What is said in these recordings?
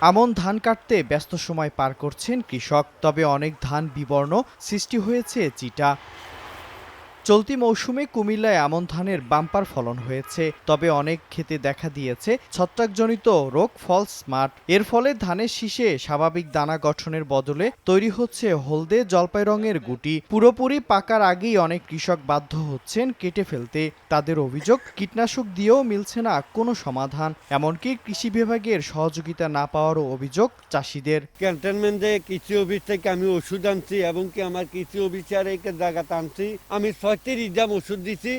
আমন ধান কাটতে ব্যস্ত সময় পার করছেন কৃষক। তবে অনেক ধান বিবর্ণ সৃষ্টি হয়েছে চিটা চলতি মৌসুমে কুমিল্লায় আমন ধানের বাম্পার ফলন হয়েছে, তবে অনেক ক্ষেতে দেখা দিয়েছে ছত্রাকজনিত রোগ ফল স্মার্ট এর ফলে ধানের শীষে স্বাভাবিক দানা গঠনের বদলে তৈরি হচ্ছে হলদে জলপাই রঙের গুটি। পুরোপুরি পাকার আগেই অনেক কৃষক বাধ্য হচ্ছেন কেটে ফেলতে। তাদের অভিযোগ, কীটনাশক দিয়েও মিলছে না কোনো সমাধান, এমনকি কৃষি বিভাগের সহযোগিতা না পাওয়ারও অভিযোগ চাষিদের। ক্যান্টনমেন্টে কৃষি অফিস থেকে আমি ওষুধ আনছি এবং কি আমার কৃষি অফিসার এই আনছি আমি ছয়ত্রিশ দাম ওষুধ দিছি,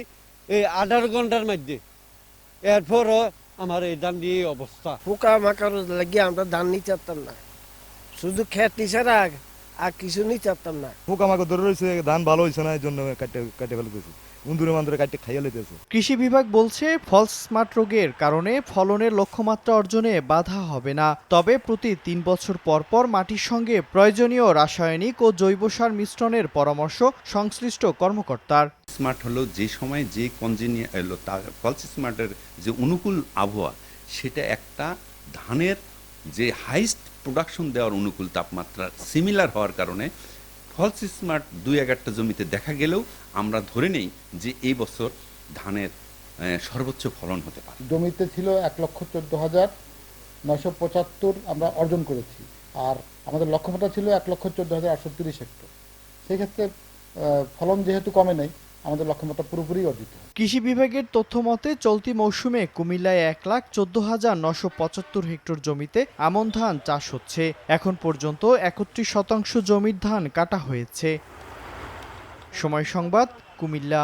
এই আঠারো ঘণ্টার মধ্যে। এরপরও আমার এই ধান দিয়ে অবস্থা। পোকা মাকার লাগিয়ে আমরা ধান নিতে পারতাম না। শুধু খেত ছাড়া আর কিছু নিতে পারতাম না। পোকামাকড় ধরে রয়েছে ধান ভালো হয়েছে না এই জন্য কাটতে কাটে ফেলে দিয়েছে। উন্দুরে মান্দুরে কাটতে খাইয়ে লেতেছে কৃষি বিভাগ বলছে ফলস স্মার্ট রোগের কারণে ফলনের লক্ষ্যমাত্রা অর্জনে বাধা হবে না। তবে প্রতি তিন বছর পর পর মাটির সঙ্গে প্রয়োজনীয় রাসায়নিক ও জৈব সার মিশ্রণের পরামর্শ সংশ্লিষ্ট কর্মকর্তার। স্মার্ট হলো যে সময় যে কনজিনিয়া এলো তার ফলস স্মার্টের যে অনুকূল আবহাওয়া সেটা একটা ধানের যে হাইস্ট প্রোডাকশন দেওয়ার অনুকূল তাপমাত্রা সিমিলার হওয়ার কারণে ফলস স্মার্ট দুই একটা জমিতে দেখা গেলেও আমরা ধরে নেই যে এই বছর ধানের সর্বোচ্চ ফলন হতে পারে। জমিতে ছিল এক লক্ষ চোদ্দ হাজার নয়শো পঁচাত্তর আমরা অর্জন করেছি। আর আমাদের লক্ষ্যমাত্রা ছিল এক লক্ষ চোদ্দ হাজার আটশো তিরিশ হেক্টর। সেক্ষেত্রে ফলন যেহেতু কমে নেই আমাদের লক্ষ্যমাত্রা পুরোপুরি অর্জিত। কৃষি বিভাগের তথ্য মতে চলতি মৌসুমে কুমিল্লায় এক লাখ চোদ্দ হাজার নশো পঁচাত্তর হেক্টর জমিতে আমন ধান চাষ হচ্ছে। এখন পর্যন্ত একত্রিশ শতাংশ জমির ধান কাটা হয়েছে। সময় সংবাদ, কুমিল্লা।